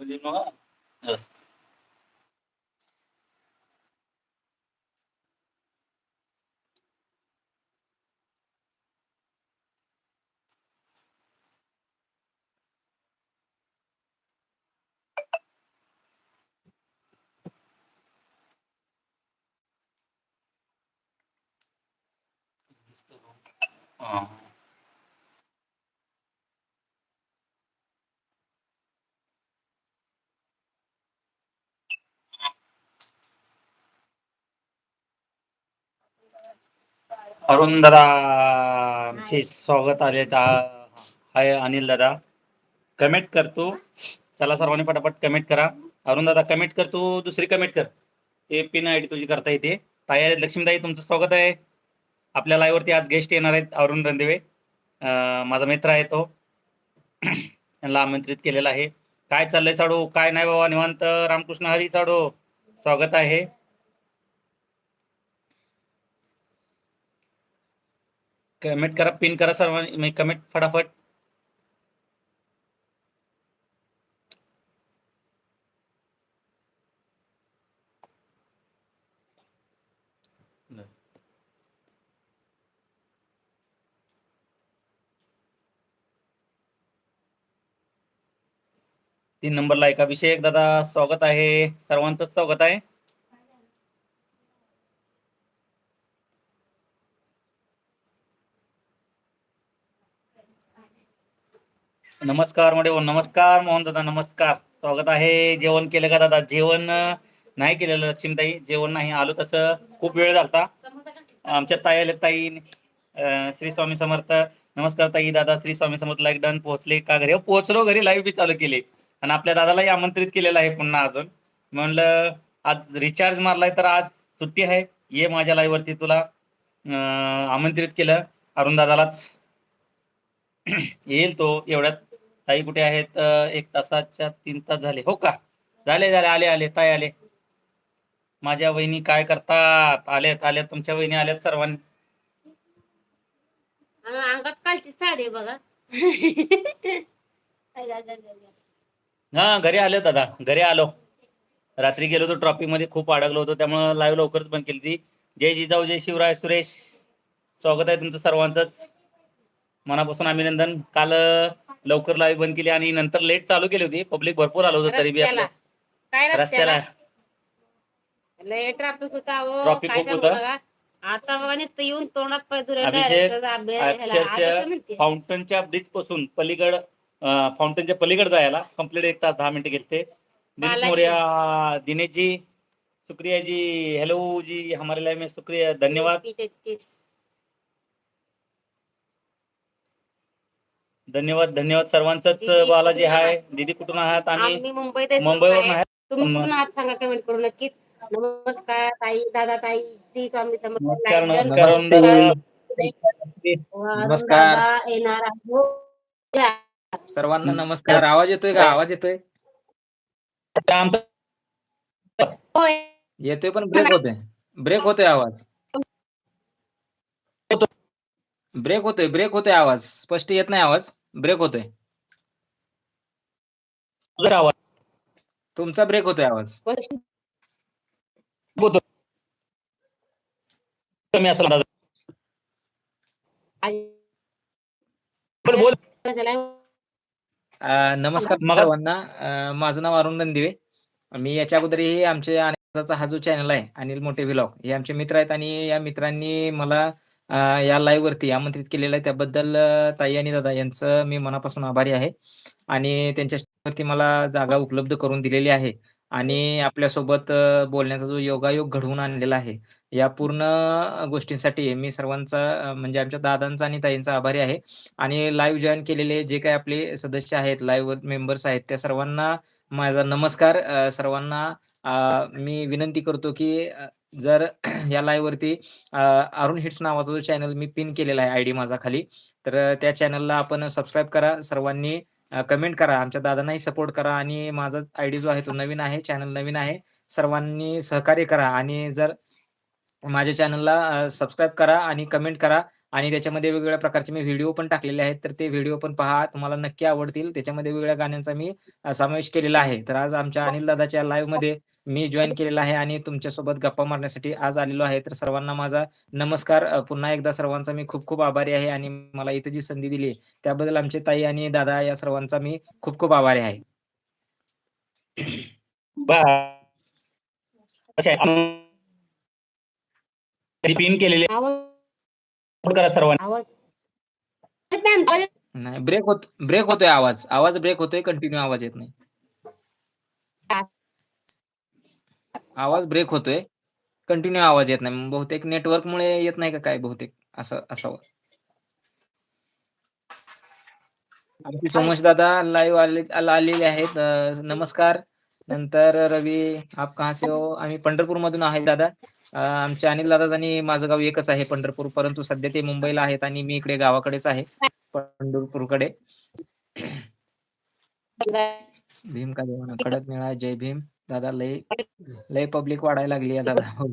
मुलींनो हा. Yes. हा. अरुण दादा चे स्वागत आहे हाय अनिल दादा. कमेंट कर तू. चला सर्वांनी पटापट कमेंट करा. अरुण दादा कमेंट कर तू. दुसरी कमेंट कर. ते पिन आयडी तुझी करता येते. ताई लक्ष्मीताई तुमचं स्वागत आहे. आपल्या live वरती आज गेस्ट येणार आहेत अरुण रणदिवे. माझा मित्र आहे तो. यांना आमंत्रित केलेला आहे. काय चाललंय साडू? काय नाही बाबा निवांत. रामकृष्ण हरी साडू. स्वागत आहे. कमेंट करा पिन करा सर्वांनी कमेंट फटाफट. तीन नंबरला एका अभिषेक दादा स्वागत आहे. सर्वांचं स्वागत आहे. नमस्कार मोठे हो, नमस्कार मोहन दादा नमस्कार. स्वागत आहे. जेवण केलं का दादा? जेवण नाही केलेलं लक्ष्मीताई. जेवण नाही आलो तसं. खूप वेळ झाला आमच्या ताई आले ताई श्री स्वामी समर्थ. नमस्कार ताई दादा श्री स्वामी समर्थ. लाईक डन पोहोचले का घरी? हो, पोहोचलो घरी. लाईव्ह बी चालू केली. आणि आपल्या दादालाही आमंत्रित केलेलं आहे पुन्हा अजून. म्हणलं आज रिचार्ज मारलाय तर आज सुट्टी आहे. ये माझ्या लाईव्ह वरती तुला. आमंत्रित केलं. अरुण दादालाच. येईल तो एवढ्यात. ताई कुठे आहेत? एक तासाच्या तीन तास झाले. हो का? झाले झाले. आले आले. ताई आले. माझ्या वहिनी काय करतात? आल्यात आल्यात तुमच्या वहिनी आल्यात सर्वांनी. हा, अंगात कालची साडी बघा. हा घरी आलो दादा घरी आलो. रात्री गेलो होतो ट्रॉफिकमध्ये खूप अडकलो होतो. त्यामुळे लाईव्ह लवकरच बंद केली ती जय जिजाऊ जय शिवराय सुरेश. स्वागत आहे तुमचं सर्वांचंच. मनापासून अभिनंदन. काल लवकर लाईव्ह बंद केली आणि नंतर लेट चालू केली होती. पब्लिक भरपूर आलो होतं तरी बी आपल्या काय रस्त्याला? लय ट्रॅफिक होता अहो. Traffic काय खूप सांगू होतं. बघा. आता बाबा नुसतं येऊन तोंडात पाय दुरायला अभिषेक, direct अभ्यास- ह्याला अक्षरशः म्हणते. फाउंटनच्या ब्रिजपासून पलीकड फाउंटनच्या पलीकड जायला कंप्लीट एक तास दहा मिनिटं गेलते. दिनेश बालाजी. मोर्या दिनेश जी शुक्रिया जी हेलो जी हमारे लाइव में शुक्रिया धन्यवाद. धन्यवाद धन्यवाद सर्वांचंच. दीदी, बालाजी कुठून हाय दीदी कुठून आहात? आम्ही आम्ही मुंबईत आहे, मुंबईवरून आहे. तुम्ही म- आहात सांगा कमेंट करून नक्कीच. नमस्कार ताई दादा ताई श्री स्वामी समर्थ. नमस्कार लाईक नमस्कार. अरुण. दादा येणार आहे या. सर्वांना नमस्कार. आवाज येतोय का? आवाज येतोय? आमचं होय. येतोय पण ब्रेक होतोय. ब्रेक होतोय आवाज. ब्रेक होतोय ब्रेक होतोय आवाज. स्पष्ट येत नाही आवाज. ब्रेक होतोय. आवाज. तुमचा ब्रेक होतोय आवाज. होतो. कमी असला दादा. बोल बोल. अं, नमस्कार मगा- सर्वांना. अं, माझं नाव अरुण नंदिवे मी याच्या अगोदरही आमचे अनिलचा हा जो चॅनल आहे अनिल मोठे व्लॉग हे आमचे मित्र आहेत आणि या मित्रांनी मला या लाईव्ह वरती आमंत्रित केलेलं आहे. त्याबद्दल ताई आणि दादा यांचं मी मनापासून आभारी आहे. आणि त्यांच्या वरती मला जागा उपलब्ध करून दिलेली आहे. आणि आपल्यासोबत बोलण्याचा जो योगायोग घडवून आणलेला आहे या पूर्ण गोष्टींसाठी मी सर्वांचा म्हणजे आमच्या दादांचा आणि ताईंचा आभारी आहे. आणि लाईव्ह जॉईन केलेले जे काही आपले सदस्य आहेत लाईव्ह मेंबर्स आहेत त्या सर्वांना माझा नमस्कार. अ, सर्वांना मी विनंती करतो की जर या लाईव्ह वरती अरुण हिट्स नावाचा जो चॅनल मी पिन केलेला आहे आयडी माझा खाली तर त्या चॅनलला आपण सबस्क्राईब करा. सर्वांनी कमेंट करा. आमच्या दादांनाही सपोर्ट करा आणि माझा आयडी जो आहे तो नवीन आहे चॅनल नवीन आहे. सर्वांनी सहकार्य करा आणि जर माझ्या चॅनलला सबस्क्राईब करा आणि कमेंट करा आणि त्याच्यामध्ये वेगवेगळ्या प्रकारचे मी व्हिडिओ पण टाकलेले आहेत तर ते व्हिडिओ पण पहा. तुम्हाला नक्की आवडतील. त्याच्यामध्ये वेगवेगळ्या गाण्यांचा मी समावेश केलेला आहे. तर आज आमच्या अनिल दादाच्या लाईव्हमध्ये मी जॉईन केलेला आहे आणि तुमच्यासोबत गप्पा मारण्यासाठी आज आलेलो आहे. तर सर्वांना माझा नमस्कार. पुन्हा एकदा सर्वांचा मी खूप खूप आभारी आहे आणि मला इथं जी संधी दिली त्याबद्दल आमचे ताई आणि दादा या सर्वांचा मी खूप खूप आभारी आहे. केलेले नाही ब्रेक होत ब्रेक होतोय आवाज. आवाज ब्रेक होतोय कंटिन्यू आवाज येत नाही. आवाज ब्रेक होतोय. कंटिन्यू आवाज येत नाही. बहुतेक नेटवर्क मुळे येत नाही का काय बहुतेक? असं असावं. आमचे सोमश दादा लाईव्ह आले आला- आलेले आहेत. नमस्कार. नंतर रवी आप कहा से हो? आम्ही पंढरपूर मधून आहे दादा. अं, आमचे अनिल दादा आणि माझं गाव एकच आहे पंढरपूर. परंतु सध्या ते मुंबईला आहेत आणि मी इकडे गावाकडेच आहे पंढरपूरकडे. भीम का देवाना? कडक निळा जय भीम. दादा लय लय पब्लिक वाढायला लागली आहे दादा. हो.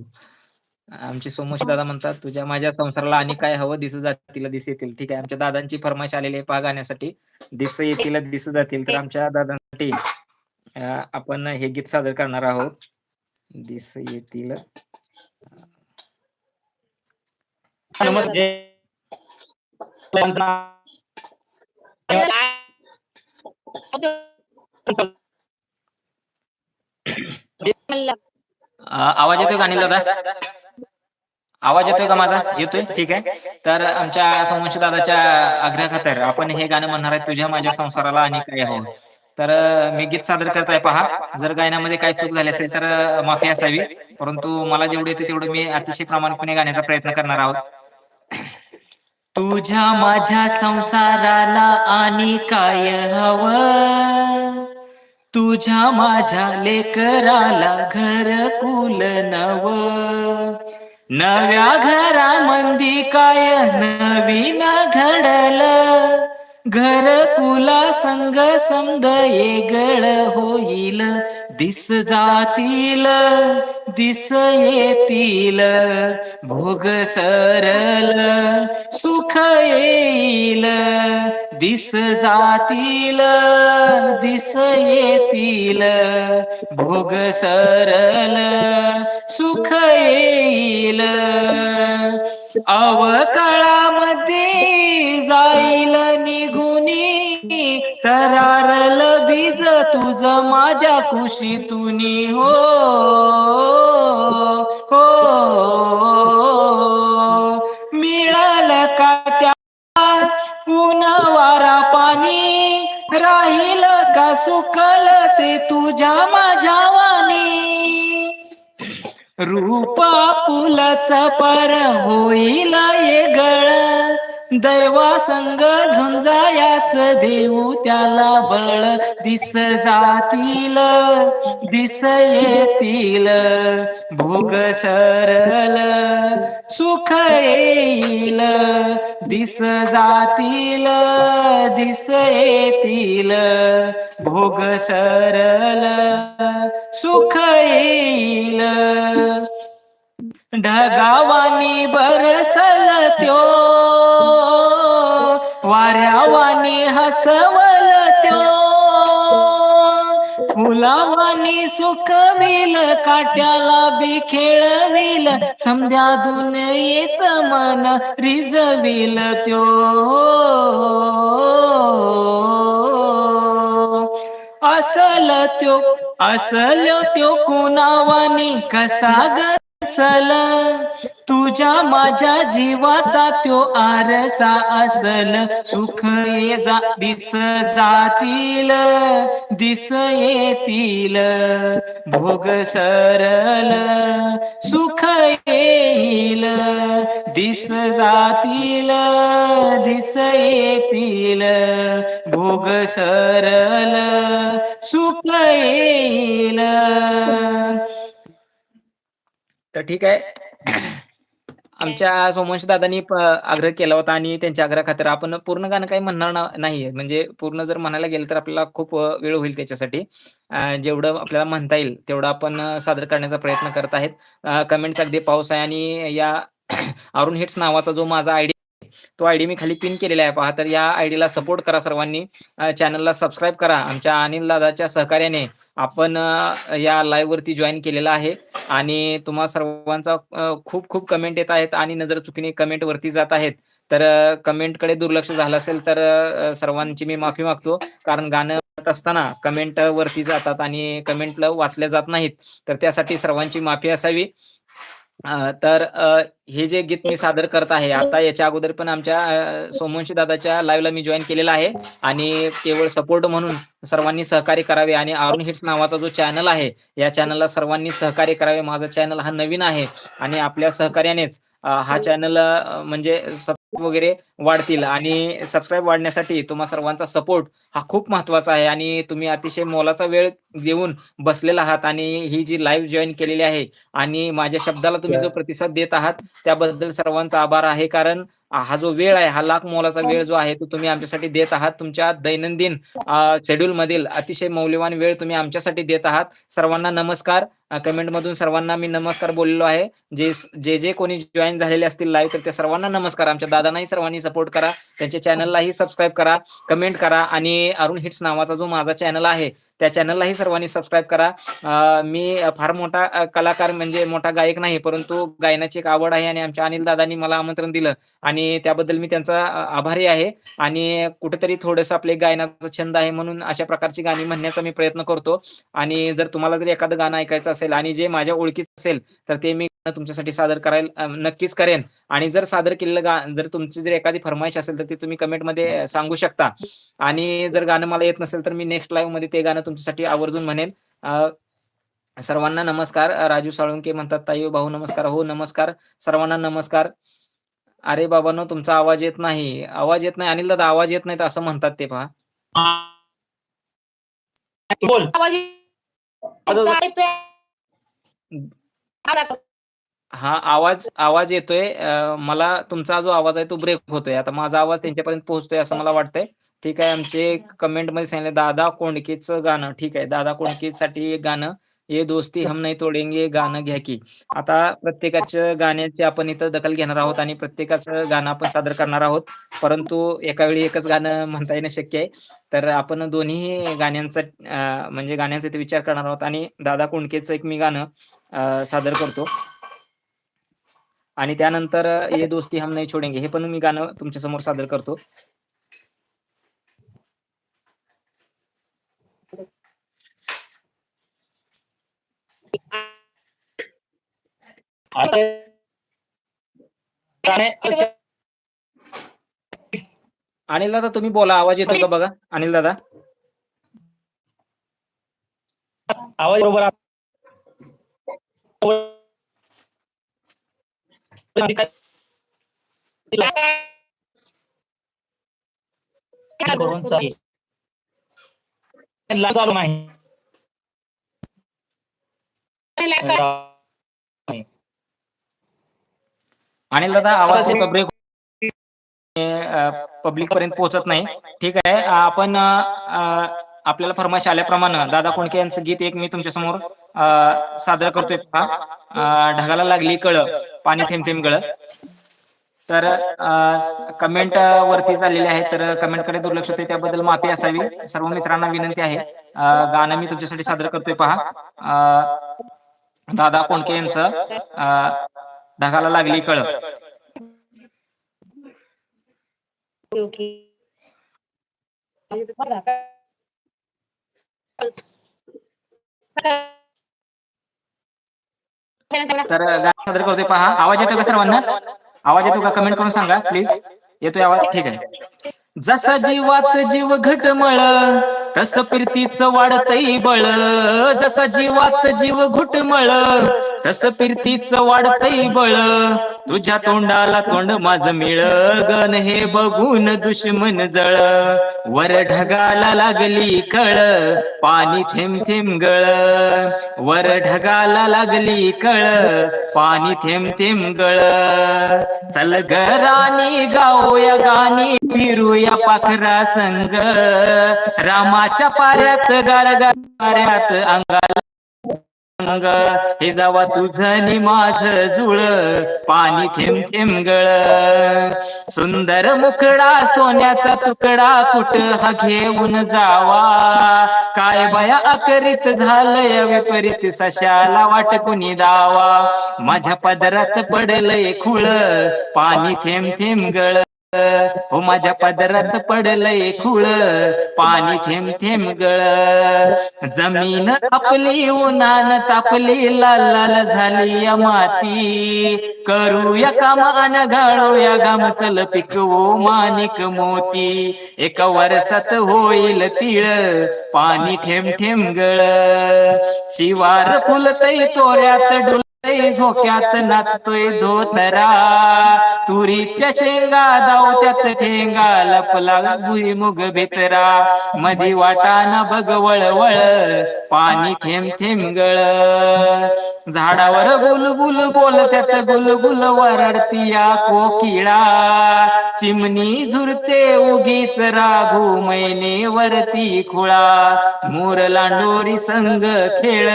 आमचे सोमोश दादा म्हणतात तुझ्या माझ्या संसाराला आणि काय हवं दिसू जातील दिस येतील. ठीक आहे आमच्या दादांची फरमाईश आलेली आहे पहा गाण्यासाठी दिस येतील दिसू जातील. तर आमच्या दादांसाठी अं, आपण हे गीत सादर करणार आहोत. दिस येतील. आवाज येतोय का अनिल दादा? आवाज येतोय का माझा? येतोय? ठीक आहे. तर आमच्या सोमवंशी दादाच्या आग्रह खातर आपण हे गाणं म्हणणार आहे तुझ्या माझ्या संसाराला आणि काय हवं तर अं, मी गीत सादर करताय पहा. जर गायनामध्ये काय चूक झाली असेल तर माफी असावी. परंतु मला जेवढे येते तेवढं मी अतिशय प्रामाणिकपणे गाण्याचा प्रयत्न करणार आहोत. तुझ्या माझ्या संसाराला आणि काय हवं? तुझ्या माझ्या लेकराला घर कुल नव. नव्या घरामंदी काय नवीन घडल? घर कुला संग संग येगळ होईल. दिस जातील दिस येतील. भोग सरल दिस जातील दिस येतील भोग सरल सुख येईल. अवकाळामध्ये जाईल निगुनी तरारल बीज तुझ माझ्या खुशीतून हो. रूपा पार होईला होईल येगळ दैवा संग झुंजायाच देऊ त्याला बळ. दिस जातील दिस येतील भोग सरल सुख येईल. दिस जातील दिस येतील भोग सरल सुख येईल. ढगावानी बरसल त्यो वाऱ्यावानी गुलामानी सुख मिल काट्याला बी खेळविल समध्या दुनियेच मन रिजविल त्यो. असल त्यो असल त्यो कुणावानी कसा चल तुझ्या माझ्या जीवाचा त्यो आरसा असल. सुख ये जा दिस जातील दिस येतील. भोग सरल सुख येईल. दिस जातील दिस येतील. भोग सरल सुख येईल. तर ठीक आहे. आमच्या सोमवंश दादांनी आग्रह केला होता आणि त्यांच्या आग्रह खातर आपण पूर्ण गाणं काही म्हणणार नाही. नाहीये म्हणजे पूर्ण जर म्हणायला गेलं तर आपल्याला खूप वेळ होईल त्याच्यासाठी. जेवढं आपल्याला म्हणता येईल तेवढं आपण सादर करण्याचा प्रयत्न करत आहेत. कमेंट्स अगदी पाऊस आहे आणि या अरुण हिट्स नावाचा जो माझा आयडी तो आयडी मी खाली पिन केलेला आहे. पहा तर या आयडीला सपोर्ट करा सर्वांनी. चॅनलला सबस्क्राईब करा. आमच्या अनिल दादाच्या सहकार्याने आपण या लाईव्ह वरती जॉईन केलेला आहे. आणि तुम्हा सर्वांचा खूप खूप कमेंट येत आहेत आणि नजर चुकीने कमेंट वरती जात आहेत. तर कमेंटकडे दुर्लक्ष झालं असेल तर सर्वांची मी माफी मागतो. कारण गाणं असताना कमेंट वरती जातात आणि कमेंट वाचल्या जात नाहीत. तर त्यासाठी सर्वांची माफी असावी. तर हे जे गीत मी सादर करत आहे आता याच्या अगोदर पण आमच्या सोमवंशी दादाच्या लाईव्हला मी जॉईन केलेला आहे. आणि केवळ सपोर्ट म्हणून सर्वांनी सहकार्य करावे. आणि अरुण हिट्स नावाचा जो चॅनल आहे या चॅनलला सर्वांनी सहकार्य करावे. माझा चॅनल हा नवीन आहे. आणि आपल्या सहकार्यानेच हा चॅनल म्हणजे सबस्क्राईब वगैरे वाढतील आणि सबस्क्राईब वाढण्यासाठी तुम्हा सर्वांचा सपोर्ट हा खूप महत्त्वाचा आहे आणि तुम्ही अतिशय मोलाचा वेळ देऊन बसलेला आहात आणि ही जी लाईव्ह जॉईन केलेली आहे आणि माझ्या शब्दाला तुम्ही जो प्रतिसाद देत आहात त्याबद्दल सर्वांचा आभार आहे. कारण हा जो वेळ आहे हा लाख मोलाचा वेळ जो आहे तो तुम्ही आमच्यासाठी देत आहात. तुमच्या दैनंदिन शेड्यूल मधील अतिशय मौल्यवान वेळ तुम्ही आमच्यासाठी देत आहात. सर्वांना नमस्कार. कमेंट मधून सर्वांना मी नमस्कार बोललेलो आहे. जे जे जे कोणी जॉईन झालेले असतील लाईव्ह तर त्या सर्वांना नमस्कार. आमच्या दादांनाही सर्वांनी सपोर्ट करा. त्यांच्या चॅनललाही सबस्क्राईब करा कमेंट करा आणि अरुण हिट्स नावाचा जो माझा चॅनल आहे त्या चॅनललाही सर्वांनी सबस्क्राईब करा. मी फार मोठा कलाकार म्हणजे मोठा गायक नाही परंतु गायनाची एक आवड आहे आणि आमच्या अनिल दादांनी मला आमंत्रण दिलं. आणि त्याबद्दल मी त्यांचा आभारी आहे. आणि कुठेतरी थोडंसं आपले गायनाचा छंद आहे म्हणून अशा प्रकारची गाणी म्हणण्याचा मी प्रयत्न करतो. आणि जर तुम्हाला जर एखादं गाणं ऐकायचं असेल आणि जे माझ्या ओळखीचं असेल तर ते मी तुमच्यासाठी सादर करायला नक्कीच करेन. आणि जर सादर केलेलं गा जर तुमची जर एखादी फरमाईश असेल तर ते तुम्ही कमेंटमध्ये सांगू शकता. आणि जर गाणं मला येत नसेल तर मी नेक्स्ट लाईव्हमध्ये ते गाणं तुमच्यासाठी आवर्जून म्हणेन. अं, सर्वांना नमस्कार. राजू साळुंके म्हणतात ताई भाऊ नमस्कार. हो नमस्कार. सर्वांना नमस्कार. अरे बाबांनो तुमचा आवाज येत नाही. आवाज येत नाही. अनिल दादा आवाज येत नाही तर असं म्हणतात ते पहा. बोल. आवाज. हा आवाज आवाज येतोय. मला तुमचा जो आवाज आहे तो ब्रेक होतोय. आता माझा आवाज त्यांच्यापर्यंत पोहोचतोय असं मला वाटतंय. ठीक आहे आमचे कमेंटमध्ये सांगितलं दादा कोंडकेचं गाणं. ठीक आहे दादा कोंडकेसाठी एक गाणं ये दोस्ती हम नाही तोडेंगे गाणं घ्या की. आता प्रत्येकाच्या गाण्याची आपण इथं दखल घेणार आहोत आणि प्रत्येकाचं गाणं आपण सादर करणार आहोत. परंतु एका वेळी एकच गाणं म्हणता येणं शक्य आहे. तर आपण दोन्ही गाण्यांचा म्हणजे गाण्यांचा इथे विचार करणार आहोत आणि दादा कोंडकेचं एक मी गाणं सादर करतो. आणि त्यानंतर ये दोस्ती हम नाही छोडेंगे. हे पण मी गाणं तुमच्यासमोर सादर करतो. अनिल दादा तुम्ही बोला. आवाज येतो का बघा? अनिल दादा. आवाज बरोबर चालू नाही अनिल दादा आवाज थोडा ब्रेक पब्लिक पर्यंत पोहोचत नाही. ठीक आहे. आपण आपल्याला फरमाश आल्याप्रमाणे दादा कोणके यांचं गीत एक मी तुमच्यासमोर साजरा करतोय पहा. ढगाला लागली कळ पाणी थेंब थेंब गळ. तर कमेंट वरती चाललेले आहे तर कमेंटकडे दुर्लक्ष होते त्याबद्दल माफी असावी. सर्व मित्रांना विनंती आहे. गाणं मी तुमच्यासाठी सादर करतोय पहा. दादा कोणके यांचं? ढगाला लागली कळ. Okay. तर गाणं सादर करतोय पहा. आवाज येतो का सर्वांना? आवाज येतो का? कमेंट करून सांगा प्लीज येतोय आवाज? ठीक आहे. जसा जीवात जीव घटमळ तस फिरतीच वाढतही बळ. जसा जीवात जीव घुटमळ तस फिरतीच वाढतई बळ. तुझ्या तोंडाला तोंड माझ मिळ गण हे बघून दुश्मन जळ. वर ढगाला लागली कळ. पाणी थेंब थेंब गळ. वर ढगाला लागली कळ. पाणी थेंब थेंब गळ. चल गरानी गाऊया गाणी फिरूया पाखरा संग. रामाच्या पाऱ्यात गार गाऱ्यात अंगाला अंग. हे जावा तुझनी नि माझ जुळ. पाणी थेंब थेंब गळ. सुंदर मुकडा सोन्याचा तुकडा कुट हा घेऊन जावा? काय बया अकरीत झालंय विपरीत सशाला वाट कुणी दावा? माझ्या पदरात पडलंय खुळ. पाणी थेंब थेंब गळ. हो माझ्या पदरात पडलंय खुळ पाणी थेंब थेंब गळ. जमीन आपली उन्हान तापली लाल लाल झाली या माती. करूया कामान घाळूया गाम चल पिकवू मानिक मोती. एका वर्षात होईल तिळ पाणी थेंब थेंब गळ. शिवार फुलतई तोऱ्यात झोक्यात नाचतोय धोतरा तुरीच्या शेंगा दावत्यात ठेंगा लपला भुईमुग भितरा मधी वाटाना बघ वळवळ पाणी थेंब थेंब गळ. झाडावर गुलबुल बोलत्यात गुलबुल वरडतिया कोकिळा. चिमणी झुरते उगीच राघू मैने वरती खुळा. मोर लांडोरी संग खेळ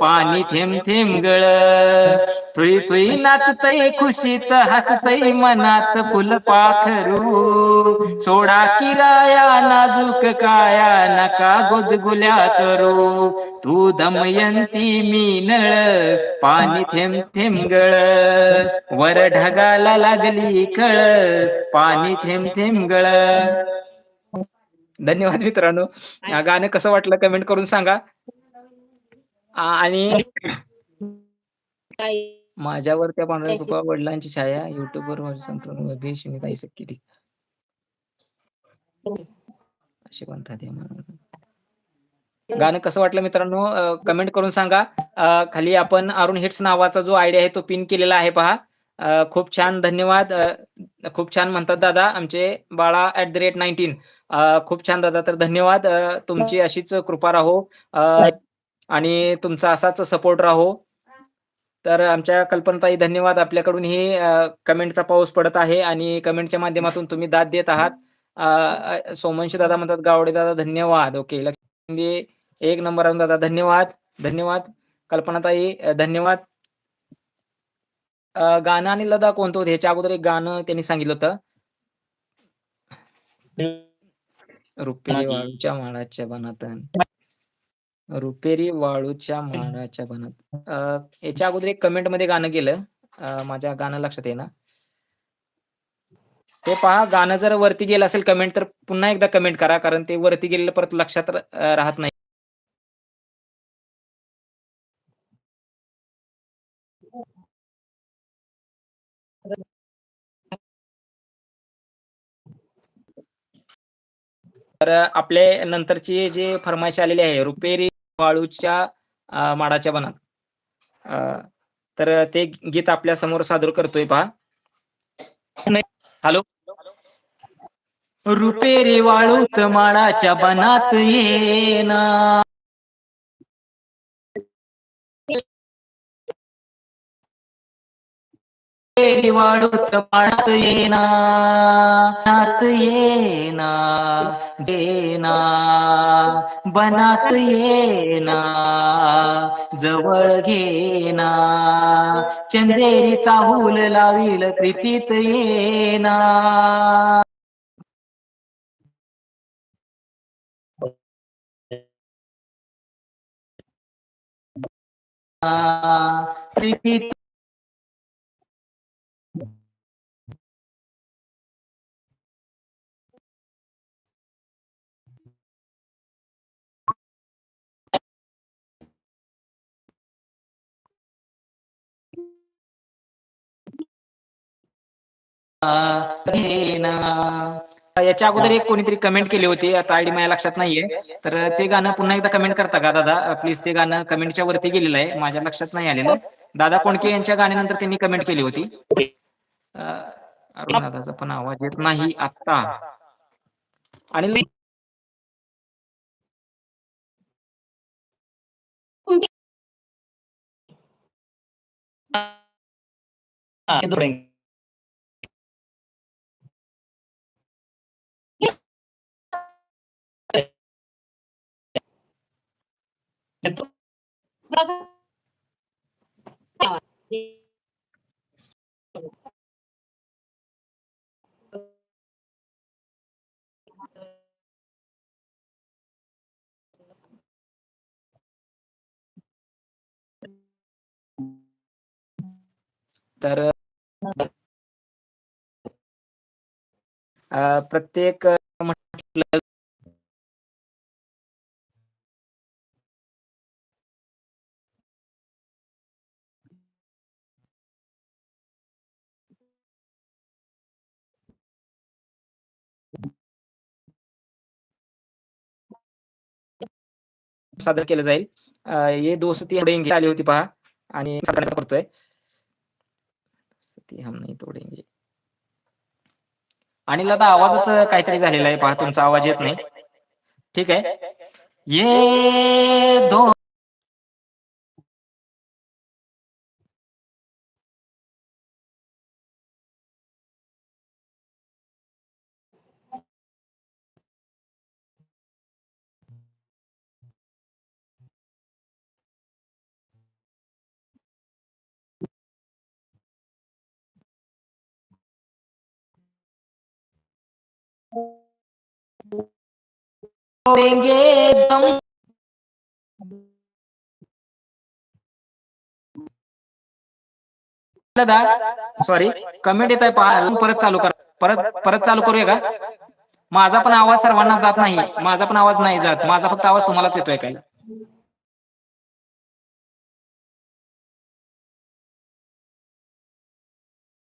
पाणी थेंब थेंब गळ. तुई तुई नाचतय खुशीत हसतय मनात फुल पाखरू. सोडा किराया नाजूक काया नका गुदगुल्या करू. तू दमयंती मी नळ पाणी थेंब थेंब गळ वर ढगाला लागली कळ पाणी थेंब थेंब गळ धन्यवाद मित्रांनो. गाणं कसं वाटलं कमेंट करून सांगा. आणि माझ्यावर त्या पांढऱ्या कृपा वडिलांची छाया युट्यूबवर माझी संपूर्ण अभिष मी ताई किती असे म्हणतात हे. गाणं कसं वाटलं मित्रांनो? कमेंट करून सांगा. खाली आपण अरुण हिट्स नावाचा जो आयडिया आहे तो पिन केलेला आहे पहा. खूप छान धन्यवाद. खूप छान म्हणतात दादा आमचे बाळा ऍट द रेट नाईन्टीन खूप छान दादा तर धन्यवाद. तुमची अशीच कृपा राहो. आणि तुमचा असाच सपोर्ट राहो. तर आमच्या कल्पनाताई धन्यवाद. आपल्याकडून ही कमेंटचा पाऊस पडत आहे आणि कमेंटच्या माध्यमातून तुम्ही दाद देत आहात. सोमवंशी दादा म्हणतात गावडे दादा धन्यवाद. ओके लक्ष्मी एक नंबर दादा धन्यवाद. धन्यवाद. कल्पनाताई धन्यवाद. गाणं आणि दादा कोणतं होतं? ह्याच्या अगोदर एक गाणं त्यांनी सांगितलं होतं. रुपेरी वाळूच्या माळाच्या बनात रुपेरी वाळूच्या माळाच्या बनात अ, याच्या अगोदर एक कमेंटमध्ये गाणं गेलं. अ, माझ्या गाणं लक्षात आहे ना ते पहा गाणं जर वरती गेलं असेल कमेंट तर पुन्हा एकदा कमेंट करा कारण ते वरती गेलेलं परत लक्षात अ, राहत नाही. तर आपले नंतरची जी फरमाईश आलेली आहे रुपेरी वाळूच्या माडाच्या बनात. तर ते गीत आपल्यासमोर सादर करतोय पहा. हॅलो? रुपेरी वाळूत माडाच्या बनात येना रुपेरी वाळूत माडात येना बनात येना देना बनात येना जवळ घेना चंदेरी चाहूल लावील प्रीतीत येना प्रीतीत याच्या अगोदर एक कोणीतरी कमेंट केली होती आता आयडी माझ्या लक्षात नाहीये तर ते गाणं पुन्हा एकदा कमेंट करता का दादा प्लीज ते गाणं कमेंटच्या वरती गेलेलं आहे माझ्या लक्षात नाही आलेलं दादा कोणके यांच्या गाण्यानंतर त्यांनी कमेंट केली होती अरुण दादाचा पण आवाज येत नाही आता आणि हा, ते drawing. येतो? तर अं, प्रत्येक सादर केलं जाईल. अं, ये दोस्ती तोडेंगे आली होती पहा. आणि करतोय. दोस्ती हम नाही तोडेंगे आणि आता आवाजच काहीतरी झालेला आहे पहा. तुमचा आवाज येत नाही. ठीक आहे. ये दो तोडेंगे दम। सॉरी कमेंट येत आहे परत चालू कर परत परत चालू करूया का? माझा पण आवाज सर्वांना जात नाही माझा पण आवाज नाही जात माझा फक्त आवाज तुम्हालाच येतोय काय